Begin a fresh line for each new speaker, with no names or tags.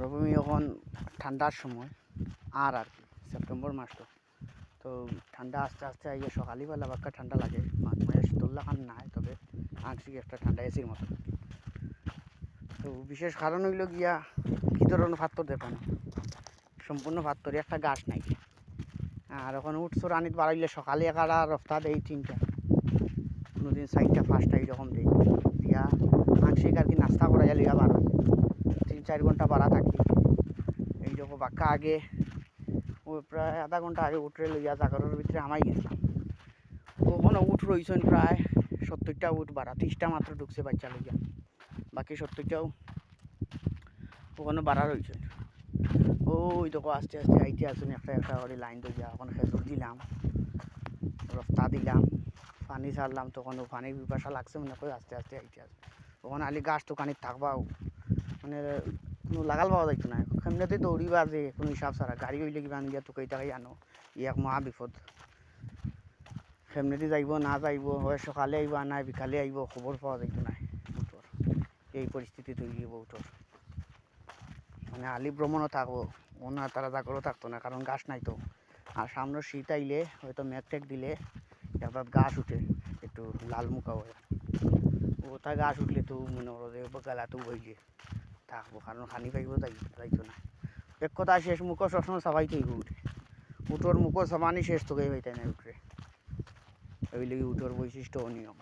মরুভূমি এখন ঠান্ডার সময়, আর আর কি, সেপ্টেম্বর মাস তো। তো ঠান্ডা আস্তে আস্তে আইয়ে সকালবেলা বাক্কা ঠান্ডা লাগে শীতল লাগান নাই, তবে আংশিক একটা ঠান্ডা এসির মতো। তো বিশেষ কারণ হইল গিয়া কি ধরনের পাত্র দেখানো সম্পূর্ণ পাত্তরে একটা গাছ নাই। আর এখন উঠছো রানিত বাড়াইলে সকালে একারা রফতা দেই তিনটা। কোনোদিন চারটা, পাঁচটা, এইরকম দেই। দিয়া আংশিক আর কি নাস্তা করাইয়া লিয়া বার চার ঘণ্টা বাড়া থাকি। এইরকম বাক্কা আগে ও প্রায় আধা ঘণ্টা আগে উঠরে লইয়া জাগরের ভিতরে আমাই গেছিলাম। ওখানে উঠ রইছেন প্রায় সত্তরটা উঠ বাড়া, ত্রিশটা মাত্র ঢুকছে বাচ্চা লইয়া। বাকি সত্তরটাও ওখানে বাড়া রয়েছে ওই দেখো, আস্তে আস্তে আইতে আসুন, একটা একটা করে লাইন দইয়া ওখানে খেজুর দিলাম, রফতা দিলাম, পানি ছাড়লাম তখন পানির পিপাসা লাগছে মনে করে, আস্তে আস্তে আইতে আসবে ওখানে আলি গাছ তো কানি থাকবাও মানে কোনো লাগাল পাওয়া যাইতো না এমনিতে দৌড়িবা যে কোনো হিসাব ছাড়া গাড়ি হইলে কিবা গিয়া তোকে টাকাই আনো। ইয়াক মহা বিপদ এমনিতে যাইব, না যাইব, হয়, সকালে আইব না বিকালে আইব খবর পাওয়া যাইতো না উঠোর এই পরিস্থিতি তৈরি হইব উঠোর মানে আলি ভ্রমণও থাকব ওনা তারা জাগরও থাকতো না কারণ গাছ নাই তো আর সামনে শীত আইলে হয়তো মেঘ টেক দিলে একবার গাছ উঠে একটু লাল মুখা হয়ে। ওটা গাছ উঠলে তো মনে করো যে গালাতো বইলে থাকব, কারণ খানি পাইব যাই যাইতো না। এক কথা শেষ মুখও সবসময় সবাই তৈব উঠে উঠোর মুখও সমানই শেষ তোকে হইতে না উঠে। ওই লেগে উঠোর বৈশিষ্ট্য নিয়ম